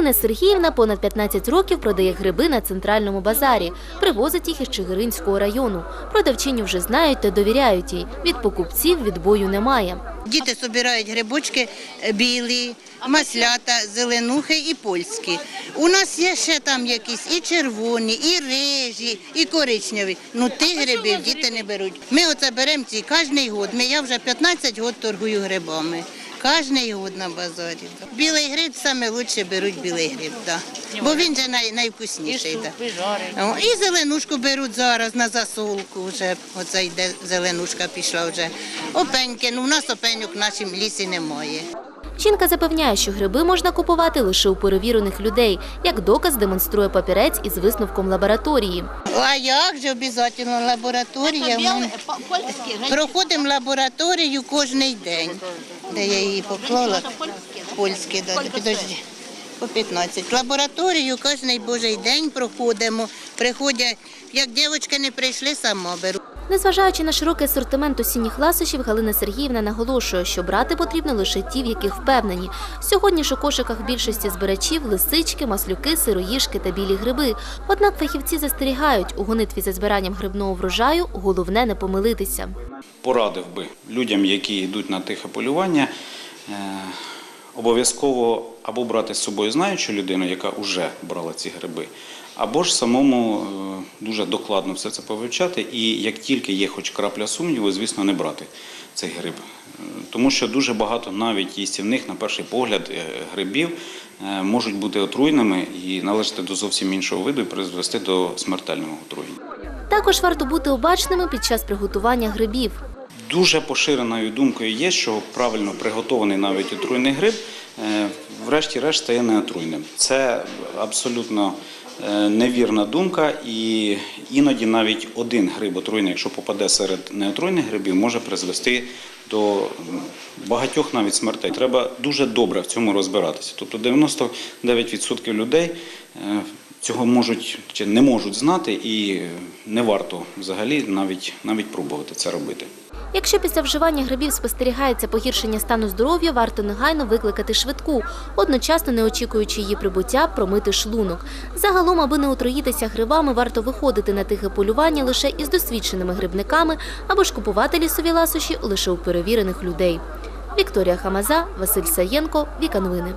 Галина Сергіївна понад 15 років продає гриби на центральному базарі. Привозить їх із Чигиринського району. Продавчині вже знають та довіряють їй. Від покупців відбою немає. Діти збирають грибочки е, білі, маслята, зеленухи і польські. У нас є ще там якісь і червоні, і рижі, і коричневі. Ну тих грибів діти не беруть. Ми оце беремо ці кожний год. Ми, я вже 15 років торгую грибами. Кожний год на базарі. Білий гриб саме лучше беруть білий гриб, да. бо він же най, найвкусніший. Да. О, І зеленушку беруть зараз на засолку. Вже оце йде зеленушка пішла вже. Опеньки, ну в нас опеньок в нашому лісі немає. Жінка запевняє, що гриби можна купувати лише у перевірених людей. Як доказ демонструє папірець із висновком лабораторії. А як же обов'язково лабораторія? Ми проходимо лабораторію кожен день. Де я її поклала? Польські, да, підожди. По 15. Лабораторію кожен божий день проходимо. Приходять, як дівчатки не прийшли, сама беру. Незважаючи на широкий асортимент осінніх ласощів, Галина Сергіївна наголошує, що брати потрібно лише ті, в яких впевнені. Сьогодні ж у кошиках більшості збирачів лисички, маслюки, сироїшки та білі гриби. Однак фахівці застерігають, у гонитві за збиранням грибного врожаю головне не помилитися. порадив би людям, які йдуть на тихе полювання, е, обов'язково або брати з собою знаючу людину, яка вже брала ці гриби, або ж самому е, дуже докладно все це повивчати. І як тільки є хоч крапля сумніву, звісно, не брати цей гриб. Е, Тому що дуже багато навіть їстівних, на перший погляд, е, грибів можуть бути отруйними і належати до зовсім іншого виду і призвести до смертельного отруєння. Також варто бути обачними під час приготування грибів. Дуже поширеною думкою є, що правильно приготований навіть отруйний гриб, е, врешті-решт стає неотруйним. Це абсолютно е, невірна думка, і іноді навіть один гриб отруйний, якщо попаде серед неотруйних грибів, може призвести до багатьох навіть смертей. Треба дуже добре в цьому розбиратися. Тобто 99% людей е, цього можуть чи не можуть знати, і не варто взагалі навіть, навіть пробувати це робити. Якщо після вживання грибів спостерігається погіршення стану здоров'я, варто негайно викликати швидку, одночасно не очікуючи її прибуття, промити шлунок. Загалом, аби не отруїтися грибами, варто виходити на тихе полювання лише із досвідченими грибниками або ж купувати лісові ласощі лише у перевірених людей. Вікторія Хамаза, Василь Саєнко, Віка Новини.